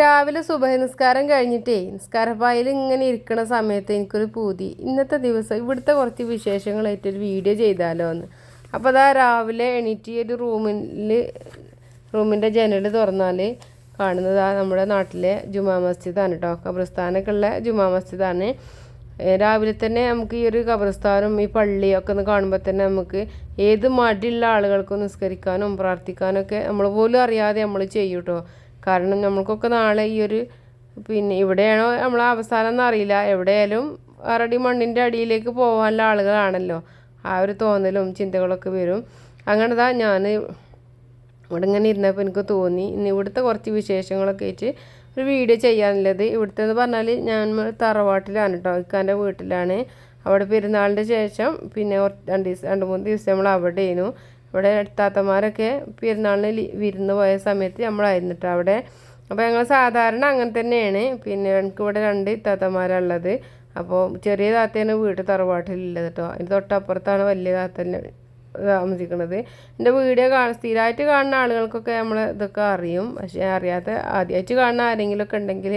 രാവിലെ സുബഹ നിസ്കാരം കഴിഞ്ഞിട്ടേ നിസ്കാരപ്പായിൽ ഇങ്ങനെ ഇരിക്കുന്ന സമയത്ത് എനിക്കൊരു പൂതി. ഇന്നത്തെ ദിവസം ഇവിടുത്തെ കുറച്ച് വിശേഷങ്ങളായിട്ടൊരു വീഡിയോ ചെയ്താലോ എന്ന്. അപ്പോൾ അതാ രാവിലെ എണീറ്റ് ഒരു റൂമിൽ റൂമിന്റെ ജനൽ തുറന്നാൽ കാണുന്നത് ആ നമ്മുടെ നാട്ടിലെ ജുമാ മസ്ജിദാണ് കേട്ടോ. ഖബർസ്ഥാനൊക്കെ ഉള്ള ജുമാ മസ്ജിദാണ്. രാവിലെ തന്നെ നമുക്ക് ഈ ഒരു ഖബർസ്ഥാനും ഈ പള്ളിയൊക്കെ ഒന്ന് കാണുമ്പോൾ തന്നെ നമുക്ക് ഏത് മടിയുള്ള ആളുകൾക്കും നിസ്കരിക്കാനും പ്രാർത്ഥിക്കാനും ഒക്കെ നമ്മൾ പോലും അറിയാതെ നമ്മൾ ചെയ്യൂട്ടോ കാരണം നമ്മൾക്കൊക്കെ നാളെ ഈ ഒരു പിന്നെ ഇവിടെയാണോ നമ്മൾ അവസാനം എന്നറിയില്ല എവിടെയായാലും ആറടി മണ്ണിന്റെ അടിയിലേക്ക് പോകാനുള്ള ആളുകളാണല്ലോ. ആ ഒരു തോന്നലും ചിന്തകളൊക്കെ വരും. അങ്ങനെ താ ഞാൻ ഇവിടെ ഇങ്ങനെ ഇരുന്നപ്പോൾ എനിക്ക് തോന്നി ഇന്ന് ഇവിടുത്തെ കുറച്ച് വിശേഷങ്ങളൊക്കെ വെച്ച് ഒരു വീഡിയോ ചെയ്യാനുള്ളത്. ഇവിടുത്തെ എന്ന് പറഞ്ഞാൽ ഞാൻ തറവാട്ടിലാണ് കേട്ടോ ഇക്കാന്റെ വീട്ടിലാണ്. അവിടെ പെരുന്നാളിന്റെ ശേഷം പിന്നെ രണ്ട് ദിവസം രണ്ട് മൂന്ന് ദിവസം നമ്മൾ അവിടെയായിരുന്നു ഇവിടെ താത്തമാരൊക്കെ പെരുന്നാളിന് വിരുന്ന് പോയ സമയത്ത് നമ്മളായിരുന്നു കേട്ടോ അവിടെ. അപ്പോൾ ഞങ്ങൾ സാധാരണ അങ്ങനെ തന്നെയാണ്. പിന്നെ എനിക്ക് ഇവിടെ രണ്ട് താത്തമാരുള്ളത് അപ്പോൾ ചെറിയ താത്തേനെ വീട്ട് തറവാട്ടിലുള്ളത് കേട്ടോ അതിന് തൊട്ടപ്പുറത്താണ് വലിയ താത്തന്നെ താമസിക്കുന്നത് എന്റെ വീഡിയോ കാണാൻ സ്ഥിരമായിട്ട് കാണുന്ന ആളുകൾക്കൊക്കെ നമ്മൾ ഇതൊക്കെ അറിയും. പക്ഷേ അറിയാത്ത ആദ്യമായിട്ട് കാണുന്ന ആരെങ്കിലുമൊക്കെ ഉണ്ടെങ്കിൽ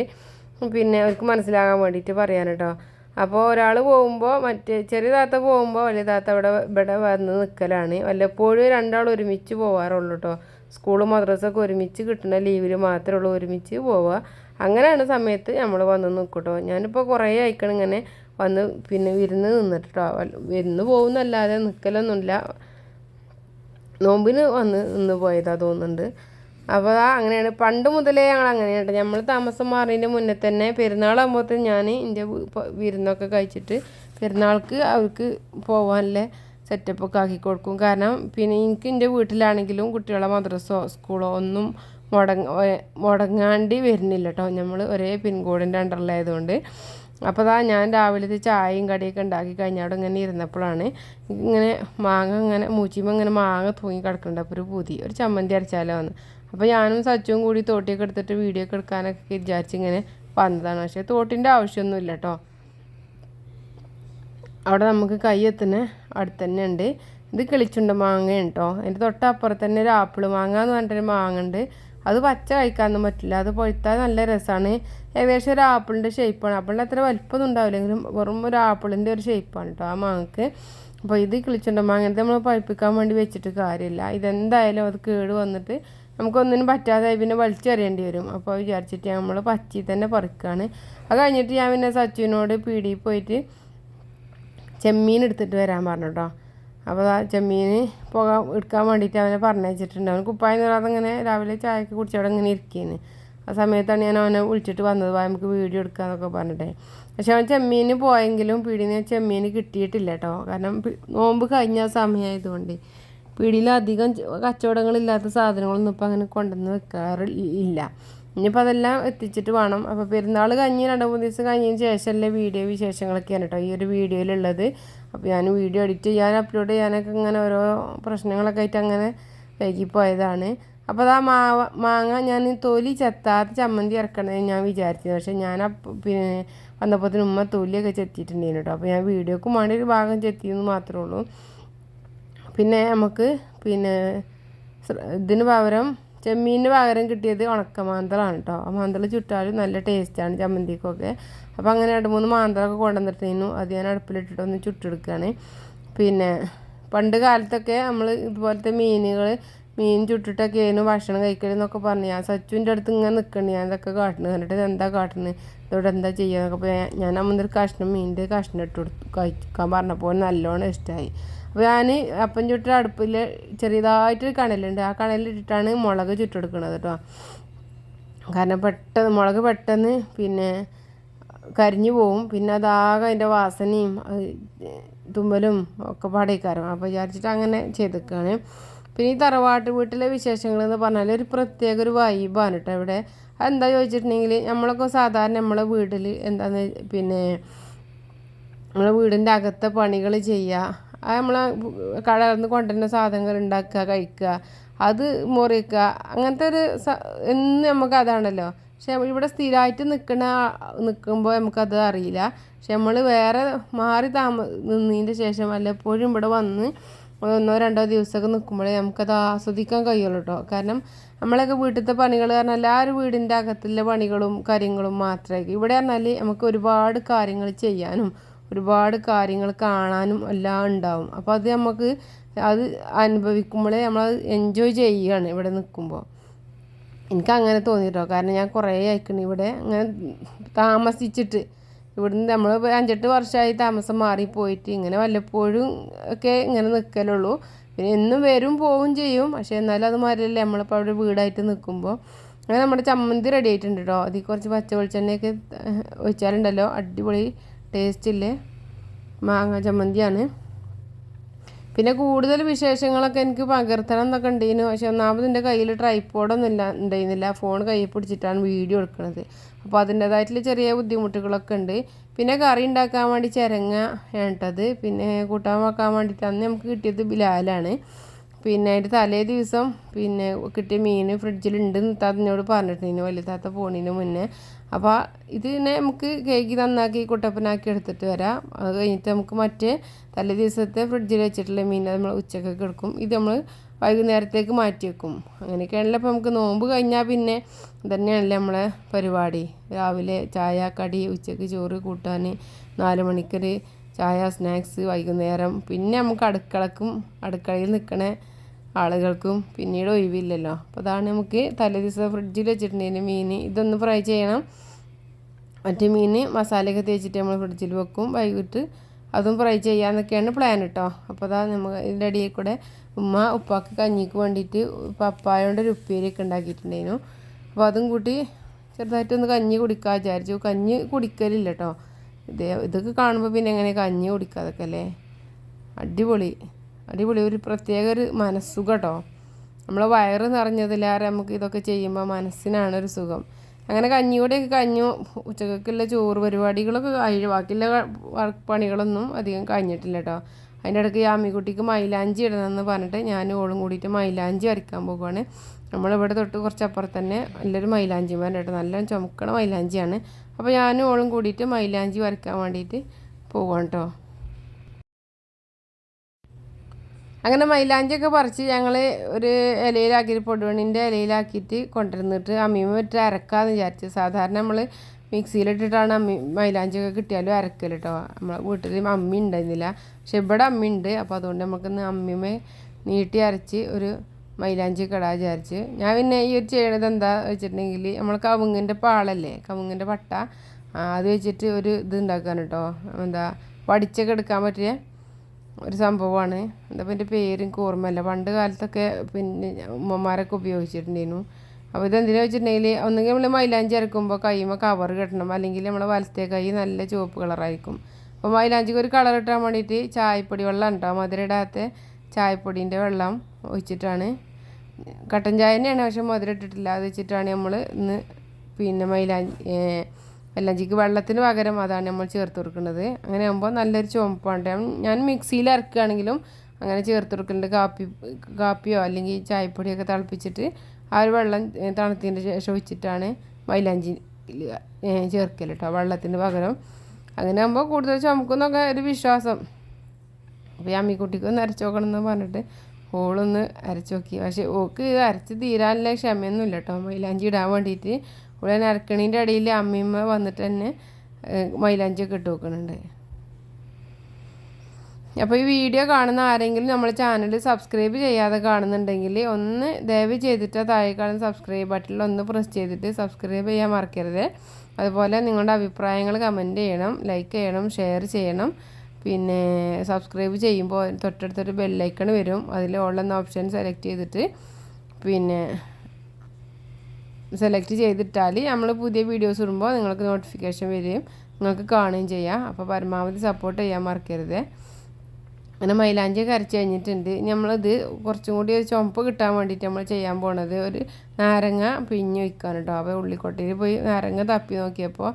പിന്നെ അവർക്ക് മനസ്സിലാകാൻ വേണ്ടിയിട്ട് പറയാൻ കേട്ടോ അപ്പോൾ ഒരാൾ പോകുമ്പോൾ മറ്റേ ചെറിയ താത്ത പോകുമ്പോൾ വലിയ താത്ത ഇവിടെ ഇവിടെ വന്ന് നിൽക്കലാണ് വല്ലപ്പോഴും രണ്ടാൾ ഒരുമിച്ച് പോകാറുള്ളൂ കേട്ടോ സ്കൂളും മദ്രസൊക്കെ ഒരുമിച്ച് കിട്ടുന്ന ലീവിൽ മാത്രമേ ഉള്ളൂ ഒരുമിച്ച് പോവുക അങ്ങനെയാണ് സമയത്ത് നമ്മൾ വന്ന് നിൽക്കട്ടോ കേട്ടോ ഞാനിപ്പോൾ കുറേ ആയിക്കണം ഇങ്ങനെ വന്ന് പിന്നെ വിരുന്ന് നിന്നിട്ട് വിരുന്ന് പോകുന്നല്ലാതെ നിൽക്കലൊന്നുമില്ല നോമ്പിന് വന്ന് നിന്ന് പോയതാ തോന്നുന്നുണ്ട്. അപ്പോൾ ആ അങ്ങനെയാണ്. പണ്ട് മുതലേ ഞങ്ങൾ അങ്ങനെയാണ് നമ്മൾ താമസം മാറിയതിന്റെ മുന്നേ തന്നെ പെരുന്നാളാകുമ്പോഴത്തേന് ഞാൻ എന്റെ വിരുന്നൊക്കെ കഴിച്ചിട്ട് പെരുന്നാൾക്ക് അവർക്ക് പോകാനുള്ള സെറ്റപ്പൊക്കെ ആക്കി കൊടുക്കും. കാരണം പിന്നെ എനിക്ക് എന്റെ വീട്ടിലാണെങ്കിലും കുട്ടികളെ മദ്രസോ സ്കൂളോ ഒന്നും മുടങ്ങ മുടങ്ങാണ്ടി വരുന്നില്ല കേട്ടോ. നമ്മൾ ഒരേ പിൻകോഡിന്റെ അണ്ടറിലായതുകൊണ്ട് അപ്പോൾ അതാ ഞാൻ രാവിലത്തെ ചായയും കടിയൊക്കെ ഉണ്ടാക്കി കഴിഞ്ഞാൽ അവിടെ ഇങ്ങനെ ഇരുന്നപ്പോഴാണ് ഇങ്ങനെ മാങ്ങ ഇങ്ങനെ മൂച്ചിമ്മ ഇങ്ങനെ മാങ്ങ തൂങ്ങി കിടക്കുന്നുണ്ട് അപ്പോൾ ഒരു പുതി ഒരു ചമ്മന്തി അരച്ചാലോ വന്ന് അപ്പോൾ ഞാനും സച്ചും കൂടി തോട്ടിയൊക്കെ എടുത്തിട്ട് വീഡിയോ ഒക്കെ എടുക്കാനൊക്കെ വിചാരിച്ച് ഇങ്ങനെ വന്നതാണ്. പക്ഷേ തോട്ടിന്റെ ആവശ്യമൊന്നുമില്ല കേട്ടോ അവിടെ നമുക്ക് കൈ എത്തുന്ന അടുത്ത് തന്നെ ഉണ്ട്. ഇത് കിളിച്ചുണ്ട മാങ്ങയാണ് കേട്ടോ അതിന്റെ തൊട്ടപ്പുറത്ത് തന്നെ ഒരു ആപ്പിൾ മാങ്ങ എന്ന് പറഞ്ഞിട്ടൊരു മാങ്ങ ഉണ്ട്. അത് പച്ച കഴിക്കാനൊന്നും പറ്റില്ല. അത് പൊഴുത്താൽ നല്ല രസമാണ് ഏകദേശം ഒരു ആപ്പിളിന്റെ ഷേപ്പാണ് ആപ്പിളിന്റെ അത്ര വലിപ്പമൊന്നും ഉണ്ടാവില്ലെങ്കിലും വെറും ഒരു ആപ്പിളിന്റെ ഒരു ഷേപ്പാണ് കേട്ടോ ആ മാങ്ങക്ക്. അപ്പോൾ ഇത് മാങ്ങ ഇത് നമ്മൾ പഴുപ്പിക്കാൻ വേണ്ടി വെച്ചിട്ട് കാര്യമില്ല. ഇതെന്തായാലും അത് കേട് വന്നിട്ട് നമുക്കൊന്നിനും പറ്റാതായി പിന്നെ വലിച്ചെറിയേണ്ടി വരും. അപ്പോൾ വിചാരിച്ചിട്ട് നമ്മൾ പച്ചി തന്നെ പറിക്കുകയാണ് അത് കഴിഞ്ഞിട്ട് ഞാൻ പിന്നെ സച്ചുവിനോട് പീടിയിൽ പോയിട്ട് ചെമ്മീൻ എടുത്തിട്ട് വരാൻ പറഞ്ഞു കേട്ടോ അപ്പോൾ ആ ചെമ്മീൻ പോകാൻ എടുക്കാൻ വേണ്ടിയിട്ട് അവനെ പറഞ്ഞു വെച്ചിട്ടുണ്ട് അവൻ കുപ്പായം നിറാതെ ഇങ്ങനെ രാവിലെ ചായയൊക്കെ കുടിച്ചവിടെ ഇങ്ങനെ ഇരിക്കുകയാണ് ആ സമയത്താണ് ഞാൻ അവനെ വിളിച്ചിട്ട് വന്നത് വാ നമുക്ക് വീഡിയോ എടുക്കാന്നൊക്കെ പറഞ്ഞിട്ടേ. പക്ഷെ അവൻ ചെമ്മീന് പോയെങ്കിലും പീടിയിൽ ചെമ്മീന് കിട്ടിയിട്ടില്ല കേട്ടോ കാരണം നോമ്പ് കഴിഞ്ഞ സമയമായതുകൊണ്ട് പീടിയിൽ അധികം കച്ചവടങ്ങളില്ലാത്ത സാധനങ്ങളൊന്നും ഇപ്പം അങ്ങനെ കൊണ്ടുവന്ന് വെക്കാറില്ല. ഇനിയിപ്പോൾ അതെല്ലാം എത്തിച്ചിട്ട് വേണം. അപ്പോൾ പെരുന്നാൾ കഴിഞ്ഞ് രണ്ട് മൂന്ന് ദിവസം കഴിഞ്ഞതിന് ശേഷമല്ലേ വീഡിയോ വിശേഷങ്ങളൊക്കെയാണ് കേട്ടോ ഈ ഒരു വീഡിയോയിലുള്ളത്. അപ്പോൾ ഞാൻ വീഡിയോ എഡിറ്റ് ചെയ്യാൻ അപ്ലോഡ് ചെയ്യാനൊക്കെ ഇങ്ങനെ ഓരോ പ്രശ്നങ്ങളൊക്കെ ആയിട്ട് അങ്ങനെ വൈകിപ്പോയതാണ്. അപ്പോൾ ആ മാവ മാങ്ങ ഞാൻ തൊലി ചെത്താത്ത ചമ്മന്തി ഇറക്കണേ ഞാൻ വിചാരിച്ചത് പക്ഷേ ഞാൻ പിന്നെ വന്നപ്പോഴത്തേനും ഉമ്മ തൊലിയൊക്കെ ചെത്തിയിട്ടുണ്ടായിരുന്നു കേട്ടോ. അപ്പോൾ ഞാൻ വീഡിയോക്ക് വേണ്ടി ഒരു ഭാഗം ചെത്തിയെന്ന് മാത്രമേ ഉള്ളൂ. പിന്നെ നമുക്ക് പിന്നെ ഇതിന് പകരം ചെമ്മീനിന് പകരം കിട്ടിയത് ഉണക്ക മാന്തളാണ് കേട്ടോ. ആ മാന്തള ചുട്ടാലും നല്ല ടേസ്റ്റാണ് ചമ്മന്തിക്കൊക്കെ. അപ്പോൾ അങ്ങനെ രണ്ട് മൂന്ന് മാന്തളൊക്കെ കൊണ്ടുവന്നിട്ടേനു അത് ഞാൻ അടുപ്പിലിട്ടിട്ട് ഒന്ന് ചുട്ടെടുക്കുകയാണ് പിന്നെ പണ്ട് കാലത്തൊക്കെ നമ്മൾ ഇതുപോലത്തെ മീനുകൾ മീൻ ചുട്ടിട്ടൊക്കെ ആയിരുന്നു ഭക്ഷണം കഴിക്കലെന്നൊക്കെ പറഞ്ഞു. ഞാൻ സച്ചുവിന്റെ അടുത്ത് ഇങ്ങനെ നിൽക്കണ്ട് ഞാൻ ഇതൊക്കെ കാട്ടുന്നത് കണ്ടിട്ട് എന്താ കാട്ടുന്നത് ഇതോടെ എന്താ അപ്പോൾ ഞാൻ- അമ്മന്നൊരു കഷ്ണം മീനിന്റെ കഷ്ണം ഇട്ട് കൊടുത്തു കഴിക്കാൻ പറഞ്ഞപ്പോൾ നല്ലോണം ഇഷ്ടമായി അപ്പോൾ ഞാൻ അപ്പം ചുട്ട അടുപ്പിൽ ചെറിയതായിട്ടൊരു കണലുണ്ട്. ആ കണലിട്ടിട്ടാണ് മുളക് ചുറ്റെടുക്കുന്നത് കേട്ടോ. കാരണം പെട്ടെന്ന് മുളക് പെട്ടെന്ന് പിന്നെ കരിഞ്ഞു പോവും. പിന്നെ അതാകെ അതിന്റെ വാസനയും തുമ്മലും ഒക്കെ പാടേക്കാരം അപ്പോൾ വിചാരിച്ചിട്ട് അങ്ങനെ ചെയ്തേക്കാണ്. പിന്നെ ഈ തറവാട്ട് വീട്ടിലെ വിശേഷങ്ങൾ എന്ന് പറഞ്ഞാൽ ഒരു പ്രത്യേക ഒരു വൈബാണ് കേട്ടോ ഇവിടെ. എന്താ ചോദിച്ചിട്ടുണ്ടെങ്കിൽ നമ്മളൊക്കെ സാധാരണ നമ്മളെ വീട്ടിൽ എന്താന്ന് പിന്നെ നമ്മളെ വീടിന്റെ അകത്തെ പണികൾ ചെയ്യുക അത് നമ്മളെ കടന്ന് കൊണ്ടുവരുന്ന സാധനങ്ങൾ ഉണ്ടാക്കുക കഴിക്കുക അത് മുറിക്കുക അങ്ങനത്തെ ഒരു എന്ന് നമുക്ക് അതാണല്ലോ. പക്ഷെ ഇവിടെ സ്ഥിരമായിട്ട് നിൽക്കുന്ന നിൽക്കുമ്പോൾ നമുക്കത് അറിയില്ല. പക്ഷെ നമ്മൾ വേറെ മാറി താമ നിന്നതിന്റെ ശേഷം വല്ലപ്പോഴും ഇവിടെ വന്ന് ഒന്നോ രണ്ടോ ദിവസമൊക്കെ നിൽക്കുമ്പോഴേ നമുക്കത് ആസ്വദിക്കാൻ കഴിയുള്ളൂ കേട്ടോ കാരണം നമ്മളൊക്കെ വീട്ടിലത്തെ പണികൾ പറഞ്ഞാൽ എല്ലാവരും വീടിന്റെ അകത്തുള്ള പണികളും കാര്യങ്ങളും മാത്രമായിരിക്കും. ഇവിടെ പറഞ്ഞാൽ നമുക്ക് ഒരുപാട് കാര്യങ്ങൾ ചെയ്യാനും ഒരുപാട് കാര്യങ്ങൾ കാണാനും എല്ലാം ഉണ്ടാവും. അപ്പോൾ അത് നമുക്ക് അത് അനുഭവിക്കുമ്പോഴേ നമ്മൾ എൻജോയ് ചെയ്യുകയാണ് ഇവിടെ നിൽക്കുമ്പോൾ. എനിക്ക് അങ്ങനെ തോന്നിട്ടോ കാരണം ഞാൻ കുറേ അയക്കണം ഇവിടെ അങ്ങനെ താമസിച്ചിട്ട് ഇവിടുന്ന് നമ്മൾ അഞ്ചെട്ട് വർഷമായി താമസം മാറിപ്പോയിട്ട് ഇങ്ങനെ വല്ലപ്പോഴും ഒക്കെ ഇങ്ങനെ നിൽക്കലുള്ളൂ പിന്നെ എന്നും വരും പോവും ചെയ്യും. പക്ഷേ എന്നാലും അത് മാറിയല്ലേ നമ്മളിപ്പോൾ അവിടെ വീടായിട്ട് നിൽക്കുമ്പോൾ അങ്ങനെ നമ്മുടെ ചമ്മന്തി റെഡി ആയിട്ടുണ്ട് കേട്ടോ അതിൽ കുറച്ച് പച്ച വെളിച്ചെണ്ണയൊക്കെ ഒഴിച്ചാലുണ്ടല്ലോ. അടിപൊളി ടേസ്റ്റ് ഇല്ലേ? മാങ്ങ ചമ്മന്തിയാണ്. പിന്നെ കൂടുതൽ വിശേഷങ്ങളൊക്കെ എനിക്ക് പകർത്തണം എന്നൊക്കെ ഉണ്ടായിരുന്നു പക്ഷെ ഒന്നാമത് എന്റെ കയ്യിൽ ട്രൈപ്പോഡൊന്നും ഇല്ല ഉണ്ടായിരുന്നില്ല ഫോൺ കയ്യിൽ പിടിച്ചിട്ടാണ് വീഡിയോ എടുക്കുന്നത് അപ്പോൾ അതിന്റേതായിട്ടുള്ള ചെറിയ ബുദ്ധിമുട്ടുകളൊക്കെ ഉണ്ട്. പിന്നെ കറി ഉണ്ടാക്കാൻ വേണ്ടി ചിരങ്ങ വേണ്ടത് പിന്നെ കൂട്ടാൻ വെക്കാൻ വേണ്ടിയിട്ട് അന്ന് നമുക്ക് കിട്ടിയത് ബിലാലാണ്. പിന്നെ അതിന്റെ തലേ ദിവസം പിന്നെ കിട്ടിയ മീൻ ഫ്രിഡ്ജിലുണ്ട് താത്തനോട് പറഞ്ഞിട്ടുണ്ടായിരുന്നു വലിയ താത്ത മുന്നേ. അപ്പോൾ ഇതിനെ നമുക്ക് കേക്ക് നന്നാക്കി കുട്ടപ്പനാക്കി എടുത്തിട്ട് വരാം. അത് കഴിഞ്ഞിട്ട് നമുക്ക് മറ്റേ തലേ ദിവസത്തെ ഫ്രിഡ്ജിൽ വെച്ചിട്ടുള്ള മീൻ നമ്മൾ ഉച്ചക്കൊക്കെ എടുക്കും. ഇത് നമ്മൾ വൈകുന്നേരത്തേക്ക് മാറ്റി വെക്കും. അങ്ങനെയൊക്കെയാണല്ലോ അപ്പോൾ നമുക്ക് നോമ്പ് കഴിഞ്ഞാൽ പിന്നെ തന്നെയാണല്ലേ നമ്മളെ പരിപാടി. രാവിലെ ചായ കടി ഉച്ചയ്ക്ക് ചോറ് കൂട്ടാൻ നാല് മണിക്കൊരു ചായ സ്നാക്സ് വൈകുന്നേരം. പിന്നെ നമുക്ക് അടുക്കളക്കും അടുക്കളയിൽ നിൽക്കണ ആളുകൾക്കും പിന്നീട് ഒഴിവില്ലല്ലോ. അപ്പോൾ അതാണ് നമുക്ക് തലേ ദിവസം ഫ്രിഡ്ജിൽ വെച്ചിട്ടുണ്ടെങ്കിൽ മീൻ. ഇതൊന്ന് ഫ്രൈ ചെയ്യണം. മറ്റേ മീൻ മസാലയൊക്കെ തേച്ചിട്ട് നമ്മൾ ഫ്രിഡ്ജിൽ വെക്കും. വൈകിട്ട് അതും ഫ്രൈ ചെയ്യാമെന്നൊക്കെയാണ് പ്ലാൻ കേട്ടോ അപ്പോൾ അതാ നമുക്ക് ഇതിന്റെ ഇടയിൽ കൂടെ ഉമ്മ ഉപ്പാക്ക് കഞ്ഞിക്ക് വേണ്ടിയിട്ട് പപ്പായോണ്ട് ഒരു ഉപ്പേരിയൊക്കെ ഉണ്ടാക്കിയിട്ടുണ്ടായിരുന്നു. അപ്പോൾ അതും കൂട്ടി ചെറുതായിട്ടൊന്ന് കഞ്ഞി കുടിക്കാൻ വിചാരിച്ചു. കഞ്ഞി കുടിക്കലില്ല കേട്ടോ ഇതേ ഇതൊക്കെ കാണുമ്പോൾ പിന്നെ എങ്ങനെ കഞ്ഞി കുടിക്കാതൊക്കെ അല്ലേ? അടിപൊളി. അടിപൊളി ഒരു പ്രത്യേക ഒരു മനസ്സുഖം കേട്ടോ. നമ്മളെ വയറ് നിറഞ്ഞതിലേറെ നമുക്ക് ഇതൊക്കെ ചെയ്യുമ്പോൾ മനസ്സിനാണ് ഒരു സുഖം. അങ്ങനെ കഞ്ഞിയോടെയൊക്കെ കഞ്ഞു ഉച്ചക്കൊക്കെയുള്ള ചോറ് പരിപാടികളൊക്കെ കഴിഞ്ഞു. ബാക്കിയുള്ള പണികളൊന്നും അധികം കഴിഞ്ഞിട്ടില്ല കേട്ടോ. അതിന്റെ ഇടയ്ക്ക് യാമിക്കുട്ടിക്ക് മൈലാഞ്ചി ഇടണമെന്ന് പറഞ്ഞിട്ട് ഞാൻ ഓളും കൂടിയിട്ട് മൈലാഞ്ചി വരയ്ക്കാൻ പോകുവാണ് നമ്മളിവിടെ തൊട്ട് കുറച്ച് അപ്പുറത്ത് തന്നെ നല്ലൊരു മൈലാഞ്ചി മരം കേട്ടോ. നല്ല ചുമക്കണ മൈലാഞ്ചിയാണ്. അപ്പോൾ ഞാനും ഓളും കൂടിയിട്ട് മൈലാഞ്ചി വരയ്ക്കാൻ വേണ്ടിയിട്ട് പോവാണ് കേട്ടോ. അങ്ങനെ മൈലാഞ്ചിയൊക്കെ പറിച്ച് ഞങ്ങൾ ഒരു ഇലയിലാക്കി പൊടുവണ്ണിന്റെ ഇലയിലാക്കിയിട്ട് കൊണ്ടുവന്നിട്ട് അമ്മീമ പറ്റി അരക്കാന്ന് വിചാരിച്ചു. സാധാരണ നമ്മൾ മിക്സിയിലിട്ടിട്ടാണ് അമ്മി മൈലാഞ്ചിയൊക്കെ കിട്ടിയാലും അരക്കൽ കേട്ടോ നമ്മളെ വീട്ടിൽ അമ്മി ഉണ്ടായിരുന്നില്ല. പക്ഷെ ഇവിടെ അമ്മി ഉണ്ട്. അപ്പോൾ അതുകൊണ്ട് നമുക്കിന്ന് അമ്മിമേ നീട്ടി അരച്ച് ഒരു മൈലാഞ്ചി കടാ വിചാരിച്ച്. ഞാൻ പിന്നെ ഈ ഒരു ചെയ്യണത് എന്താ വെച്ചിട്ടുണ്ടെങ്കിൽ നമ്മൾ കവുങ്ങിന്റെ പാളല്ലേ? കവുങ്ങിന്റെ പട്ട. അത് വെച്ചിട്ട് ഒരു ഇത് ഉണ്ടാക്കാൻ കേട്ടോ. എന്താ വടിച്ചൊക്കെ എടുക്കാൻ പറ്റിയ ഒരു സംഭവമാണ്. എന്താ എന്റെ പേരും ഓർമ്മയില്ല പണ്ട് കാലത്തൊക്കെ പിന്നെ ഉമ്മമാരൊക്കെ ഉപയോഗിച്ചിട്ടുണ്ടായിരുന്നു. അപ്പോൾ ഇതെന്തിനാ വെച്ചിട്ടുണ്ടെങ്കിൽ ഒന്നുകിൽ നമ്മൾ മൈലാഞ്ചി അരക്കുമ്പോൾ കൈമ കവർ കെട്ടണം. അല്ലെങ്കിൽ നമ്മളെ വലത്തെ കൈ നല്ല ചുവപ്പ് കളറായിരിക്കും അപ്പോൾ മൈലാഞ്ചിക്ക് ഒരു കളർ ഇട്ടാൻ വേണ്ടിയിട്ട് ചായപ്പൊടി വെള്ളം ഉണ്ടാവും മധുരയിടാത്ത ചായപ്പൊടീന്റെ വെള്ളം ഒഴിച്ചിട്ടാണ്. കട്ടൻ ചായ തന്നെയാണ് പക്ഷെ മധുരം ഇട്ടിട്ടില്ല. അത് വെച്ചിട്ടാണ് നമ്മൾ ഇന്ന് പിന്നെ മൈലാഞ്ചി വെള്ളഞ്ചിക്ക് വെള്ളത്തിന് പകരം അതാണ് നമ്മൾ ചേർത്ത് കൊടുക്കുന്നത്. അങ്ങനെ ആകുമ്പോൾ നല്ലൊരു ചുവപ്പാണ്. ഞാൻ മിക്സിയിൽ അരക്കുകയാണെങ്കിലും അങ്ങനെ ചേർത്ത് കൊടുക്കുന്നുണ്ട് കാപ്പി കാപ്പിയോ അല്ലെങ്കിൽ ചായപ്പൊടിയൊക്കെ തിളപ്പിച്ചിട്ട് ആ ഒരു വെള്ളം തണുത്തതിന്റെ ശേഷം ഒഴിച്ചിട്ടാണ് മൈലാഞ്ചി ചേർക്കൽ കേട്ടോ വെള്ളത്തിന് പകരം. അങ്ങനെ ആകുമ്പോൾ കൂടുതൽ ചുമക്കുന്നൊക്കെ ഒരു വിശ്വാസം. അപ്പോൾ ഈ അമ്മിക്കുട്ടിക്ക് ഒന്ന് നോക്കണം എന്ന് പറഞ്ഞിട്ട് ഓളൊന്ന് അരച്ച് നോക്കി. പക്ഷേ ഓക്ക് അരച്ച് തീരാനുള്ള ക്ഷമയൊന്നുമില്ല കേട്ടോ മൈലാഞ്ചി ഇടാൻ വേണ്ടിയിട്ട് ഇവിടെ നരക്കണീന്റെ ഇടയിൽ അമ്മിയമ്മ വന്നിട്ട് തന്നെ മൈലാഞ്ചിയൊക്കെ ഇട്ട് വെക്കുന്നുണ്ട്. അപ്പോൾ ഈ വീഡിയോ കാണുന്ന ആരെങ്കിലും നമ്മൾ ചാനൽ സബ്സ്ക്രൈബ് ചെയ്യാതെ കാണുന്നുണ്ടെങ്കിൽ ഒന്ന് ദയവ് ചെയ്തിട്ട് താഴെ കാണുന്ന സബ്സ്ക്രൈബ് ബട്ടണിൽ ഒന്ന് പ്രസ് ചെയ്തിട്ട് സബ്സ്ക്രൈബ് ചെയ്യാൻ മറക്കരുത്. അതുപോലെ നിങ്ങളുടെ അഭിപ്രായങ്ങൾ കമന്റ് ചെയ്യണം ലൈക്ക് ചെയ്യണം ഷെയർ ചെയ്യണം. പിന്നെ സബ്സ്ക്രൈബ് ചെയ്യുമ്പോൾ തൊട്ടടുത്തൊരു ബെല്ലൈക്കൺ വരും. അതിൽ ഓൾ എന്ന ഓപ്ഷൻ സെലക്ട് ചെയ്തിട്ട് പിന്നെ സെലക്ട് ചെയ്തിട്ടാൽ നമ്മൾ പുതിയ വീഡിയോസ് ഇടുമ്പോൾ നിങ്ങൾക്ക് നോട്ടിഫിക്കേഷൻ വരികയും നിങ്ങൾക്ക് കാണുകയും ചെയ്യാം. അപ്പോൾ പരമാവധി സപ്പോർട്ട് ചെയ്യാൻ മറക്കരുത്. അങ്ങനെ മൈലാഞ്ചി കരച്ച് കഴിഞ്ഞിട്ടുണ്ട്. നമ്മളിത് കുറച്ചും കൂടി ഒരു ചുമപ്പ് കിട്ടാൻ വേണ്ടിയിട്ട് നമ്മൾ ചെയ്യാൻ പോണത് ഒരു നാരങ്ങ പിഞ്ഞ് വയ്ക്കാൻ കേട്ടോ അപ്പോൾ ഉള്ളിക്കൊട്ടയിൽ പോയി നാരങ്ങ തപ്പി നോക്കിയപ്പോൾ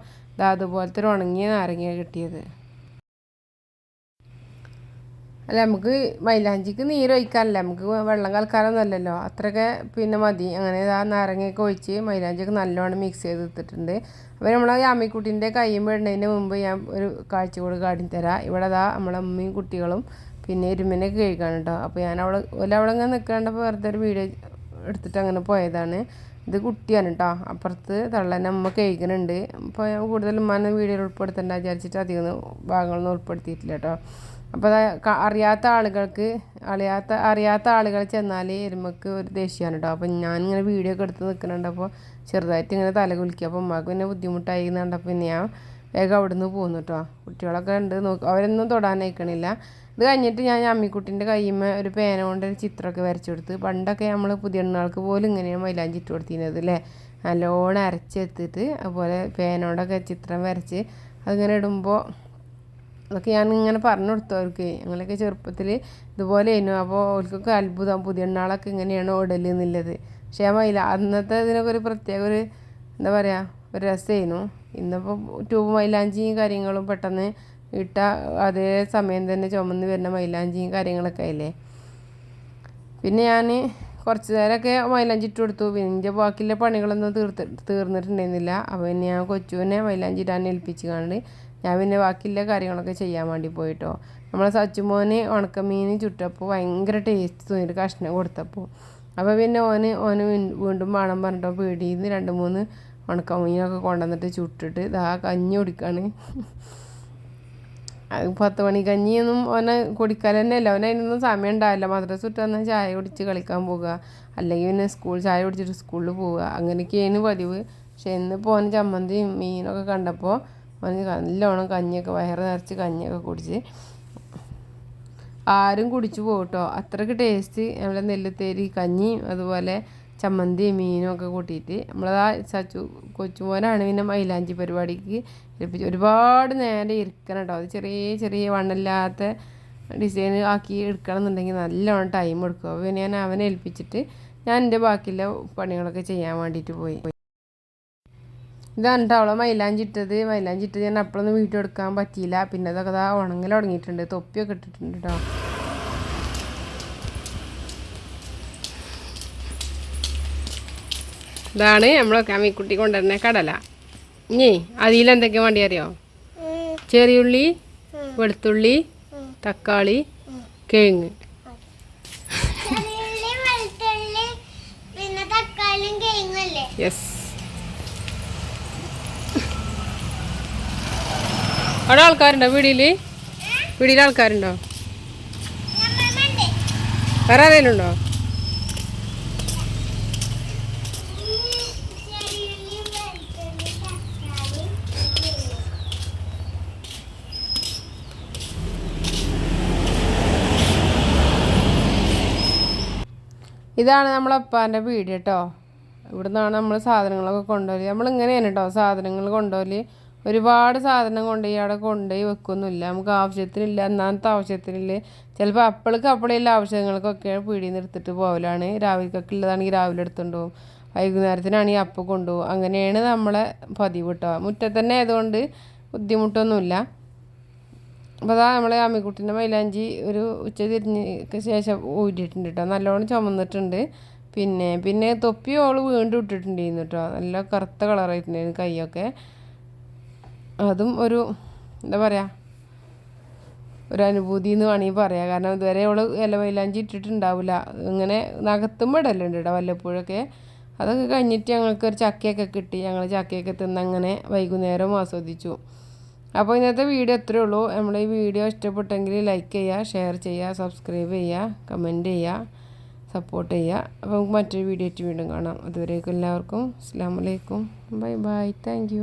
അതുപോലത്തെ ഒരു ഉണങ്ങിയ നാരങ്ങ കിട്ടിയത്. അല്ല നമുക്ക് മൈലാഞ്ചിക്ക് നീരൊഴിക്കാനല്ല നമുക്ക് വെള്ളം കലക്കാനൊന്നുമല്ലല്ലോ. അത്രയൊക്കെ പിന്നെ മതി. അങ്ങനെ ആ നാരങ്ങയൊക്കെ ഒഴിച്ച് മൈലാഞ്ചിയൊക്കെ നല്ലോണം മിക്സ് ചെയ്ത് എടുത്തിട്ടുണ്ട്. അപ്പോൾ നമ്മൾ യാമിക്കുട്ടീന്റെ കൈയും വിടുന്നതിന് മുമ്പ് ഞാൻ ഒരു കാഴ്ച കൂടി കാണിത്തരാം. ഇവിടെ അതാ നമ്മളെ അമ്മയും കുട്ടികളും പിന്നെ എരുമിനെ കഴിക്കാണ് കേട്ടോ. അപ്പോൾ ഞാൻ അവളെ അവിടെ ഇങ്ങനെ നിൽക്കാണ്ടപ്പോൾ വെറുതെ ഒരു വീഡിയോ എടുത്തിട്ട് അങ്ങനെ പോയതാണ്. ഇത് കുട്ടിയാണ് കേട്ടോ അപ്പുറത്ത് തള്ളനെ അമ്മ കഴിക്കുന്നുണ്ട് അപ്പോൾ കൂടുതലും ഉമ്മാനെ വീഡിയോയിൽ ഉൾപ്പെടുത്തേണ്ട വിചാരിച്ചിട്ട് അധികം ഭാഗങ്ങളൊന്നും ഉൾപ്പെടുത്തിയിട്ടില്ല കേട്ടോ അപ്പോൾ അറിയാത്ത ആളുകൾക്ക് അറിയാത്ത അറിയാത്ത ആളുകൾ ചെന്നാൽ എരുമക്ക് ഒരു ദേഷ്യമാണ് കേട്ടോ അപ്പം ഞാനിങ്ങനെ വീഡിയോ ഒക്കെ എടുത്ത് നിൽക്കുന്നുണ്ട്. അപ്പോൾ ചെറുതായിട്ട് ഇങ്ങനെ തല കുലിക്കുക അപ്പോൾ ഉമ്മാക്ക് പിന്നെ ബുദ്ധിമുട്ടായി എന്നുണ്ടപ്പോൾ പിന്നെ ഞാൻ വേഗം അവിടുന്ന് പോകുന്നു കേട്ടോ കുട്ടികളൊക്കെ ഉണ്ട്. നോക്കി അവരൊന്നും തൊടാനയക്കണില്ല ഇത് കഴിഞ്ഞിട്ട് ഞാൻ അമ്മിക്കുട്ടിന്റെ കയ്യുമ്മ ഒരു പേന കൊണ്ട് ഒരു ചിത്രമൊക്കെ വരച്ചു കൊടുത്ത് പണ്ടൊക്കെ നമ്മൾ പുതിയ എണ്ണാൾക്ക് പോലും ഇങ്ങനെയാണ് മൈലാഞ്ചി ഇട്ട് കൊടുത്തിരുന്നത് അല്ലേ? നല്ലോണം അരച്ചെടുത്തിട്ട് അതുപോലെ പേനോടൊക്കെ ചിത്രം വരച്ച് അതിങ്ങനെ ഇടുമ്പോൾ അതൊക്കെ ഞാൻ ഇങ്ങനെ പറഞ്ഞു കൊടുത്തു അവർക്ക്. ഞങ്ങളൊക്കെ ചെറുപ്പത്തിൽ ഇതുപോലെ ആയിരുന്നു അപ്പോൾ അവർക്കൊക്കെ അത്ഭുതം പുതിയ എണ്ണാളൊക്കെ ഇങ്ങനെയാണ് ഓടൽ എന്നുള്ളത്. പക്ഷേ ആ മൈല അന്നത്തെ ഇതിനൊക്കെ ഒരു പ്രത്യേക ഒരു എന്താ പറയുക ഒരു രസമായിരുന്നു ഇന്നിപ്പോൾ ട്യൂബ് മൈലാഞ്ചിയും കാര്യങ്ങളും പെട്ടെന്ന് ഇട്ട അതേ സമയം തന്നെ ചുമന്ന് വരുന്ന മൈലാഞ്ചിയും കാര്യങ്ങളൊക്കെ ആയില്ലേ? പിന്നെ ഞാൻ കുറച്ച് നേരമൊക്കെ മൈലാഞ്ചി ഇട്ട് കൊടുത്തു. പിന്നെ ബാക്കിയുള്ള പണികളൊന്നും തീർത്ത് തീർന്നിട്ടുണ്ടായിരുന്നില്ല. അപ്പോൾ പിന്നെ ഞാൻ കൊച്ചുവിനെ മൈലാഞ്ചി ഇടാൻ ഏൽപ്പിച്ച് കണ്ട് ഞാൻ പിന്നെ ബാക്കിയുള്ള കാര്യങ്ങളൊക്കെ ചെയ്യാൻ വേണ്ടി പോയിട്ടോ. നമ്മളെ സച്ചുമോന് ഉണക്കമീൻ ചുട്ടപ്പോൾ ഭയങ്കര ടേസ്റ്റ് തോന്നിയിട്ട് കഷ്ണം കൊടുത്തപ്പോൾ അപ്പോൾ പിന്നെ ഓന് ഓന് വീണ്ടും വേണം പറഞ്ഞിട്ടോ പീടിയിൽ നിന്ന് രണ്ട് മൂന്ന് ഉണക്കമീനൊക്കെ കൊണ്ടുവന്നിട്ട് ചുട്ടിട്ട് ഇതാ കഞ്ഞി കുടിക്കാണ്. പത്ത് മണി കഞ്ഞിയൊന്നും ഓനെ കുടിക്കാൻ തന്നെ അല്ല ഓനെ അതിനൊന്നും സമയം ഉണ്ടാവില്ല. മദ്രസ വിട്ട് വന്നാൽ ചായ കുടിച്ച് കളിക്കാൻ പോകുക അല്ലെങ്കിൽ പിന്നെ സ്കൂൾ ചായ കുടിച്ചിട്ട് സ്കൂളിൽ പോവുക. അങ്ങനെയൊക്കെയാണ് പതിവ്. പക്ഷെ ഇന്നിപ്പോൾ ഓന് ചമ്മന്തിയും മീനൊക്കെ കണ്ടപ്പോൾ ഓന് നല്ലോണം കഞ്ഞിയൊക്കെ വയറ് നിറച്ച് കഞ്ഞിയൊക്കെ കുടിച്ച് ആരും കുടിച്ചു പോകട്ടോ അത്രയ്ക്ക് ടേസ്റ്റ് നമ്മളെ നെല്ലുത്തേരി കഞ്ഞിയും അതുപോലെ ചമ്മന്തി മീനും ഒക്കെ കൂട്ടിയിട്ട് നമ്മളതാ സച്ചു കൊച്ചുമോനാണ് പിന്നെ മൈലാഞ്ചി പരിപാടിക്ക് ഒരുപാട് നേരം ഇരിക്കണം കേട്ടോ അത് ചെറിയ ചെറിയ വണ്ണില്ലാത്ത ഡിസൈൻ ആക്കി എടുക്കണം എന്നുണ്ടെങ്കിൽ നല്ലോണം ടൈം എടുക്കും. അപ്പോൾ പിന്നെ ഞാൻ അവനെ ഏൽപ്പിച്ചിട്ട് ഞാൻ എന്റെ ബാക്കിയുള്ള പണികളൊക്കെ ചെയ്യാൻ വേണ്ടിയിട്ട് പോയി. ഇതാണ് കേട്ടോ അവളെ മൈലാഞ്ചി ഇട്ടത്. മൈലാഞ്ചി ഇട്ടത് ഞാൻ അപ്പോഴൊന്നും വീട്ടിൽ എടുക്കാൻ പറ്റിയില്ല. പിന്നെ അതൊക്കെ അതാ ഉണങ്ങൽ തുടങ്ങിയിട്ടുണ്ട്. തൊപ്പിയൊക്കെ ഇട്ടിട്ടുണ്ട് കേട്ടോ ഇതാണ് നമ്മളൊക്കെ അമ്മിക്കുട്ടി കൊണ്ടുവരുന്ന കടല. ഇനി അതിലെന്തൊക്കെ വേണ്ടി അറിയോ? ചെറിയുള്ളി വെളുത്തുള്ളി തക്കാളി കിഴങ്ങ്. യെസ് അവിടെ ആൾക്കാരുണ്ടോ വീടിൽ വീടിൽ ആൾക്കാരുണ്ടോ? വേറെ ആരെങ്കിലും ഉണ്ടോ ഇതാണ് നമ്മളെ അപ്പാന്റെ വീട് കേട്ടോ ഇവിടെ നിന്നാണ് നമ്മൾ സാധനങ്ങളൊക്കെ കൊണ്ടുപോയി നമ്മൾ ഇങ്ങനെയാണ് കേട്ടോ സാധനങ്ങൾ കൊണ്ടുപോയി ഒരുപാട് സാധനം കൊണ്ടുപോയി അവിടെ കൊണ്ടുപോയി വെക്കൊന്നുമില്ല. നമുക്ക് ആവശ്യത്തിനില്ല എന്നാമത്തെ ആവശ്യത്തിനില്ല. ചിലപ്പോൾ അപ്പോൾക്ക് അപ്പോഴുള്ള ആവശ്യങ്ങൾക്കൊക്കെ പീടിയിൽ നിന്ന് എടുത്തിട്ട് പോകലാണ് രാവിലേക്കൊക്കെ ഉള്ളതാണെങ്കിൽ രാവിലെ എടുത്തുകൊണ്ട് പോകും വൈകുന്നേരത്തിനാണെങ്കിൽ അപ്പം കൊണ്ടുപോകും അങ്ങനെയാണ് നമ്മളെ പതിവ് കേട്ടോ മുറ്റത്തന്നെ ആയതുകൊണ്ട് ബുദ്ധിമുട്ടൊന്നുമില്ല. അപ്പോൾ അതാ നമ്മളെ അമ്മിക്കുട്ടീന്റെ മൈലാഞ്ചി ഒരു ഉച്ച തിരിഞ്ഞ് ശേഷം ഊരിയിട്ടുണ്ട് കേട്ടോ നല്ലോണം ചുമന്നിട്ടുണ്ട്. പിന്നെ പിന്നെ തൊപ്പി ഓൾ വീണ്ടും ഇട്ടിട്ടുണ്ടായിരുന്നു കേട്ടോ നല്ല കറുത്ത കളറായിട്ടുണ്ടായിരുന്നു കൈയൊക്കെ. അതും ഒരു എന്താ പറയുക ഒരു അനുഭൂതി എന്ന് വേണമെങ്കിൽ പറയാം. കാരണം ഇതുവരെ അവൾ ഇല മൈലാഞ്ചി ഇട്ടിട്ടുണ്ടാവില്ല ഇങ്ങനെ നകത്തുമ്പോൾ ഇടലുണ്ട് കേട്ടോ വല്ലപ്പോഴൊക്കെ. അതൊക്കെ കഴിഞ്ഞിട്ട് ഞങ്ങൾക്ക് ഒരു ചക്കയൊക്കെ കിട്ടി. ഞങ്ങൾ ചക്കയൊക്കെ തിന്നങ്ങനെ വൈകുന്നേരം ആസ്വദിച്ചു. അപ്പോൾ ഇന്നത്തെ വീഡിയോ അത്രേ ഉള്ളൂ. നമ്മൾ ഈ വീഡിയോ ഇഷ്ടപ്പെട്ടെങ്കിൽ ലൈക്ക് ചെയ്യുക ഷെയർ ചെയ്യുക സബ്സ്ക്രൈബ് ചെയ്യുക കമന്റ് ചെയ്യുക സപ്പോർട്ട് ചെയ്യുക അപ്പോൾ നമുക്ക് മറ്റൊരു വീഡിയോ വീണ്ടും കാണാം. അതുവരേക്കും എല്ലാവർക്കും അസ്സാം വലൈക്കും ബൈ ബൈ താങ്ക്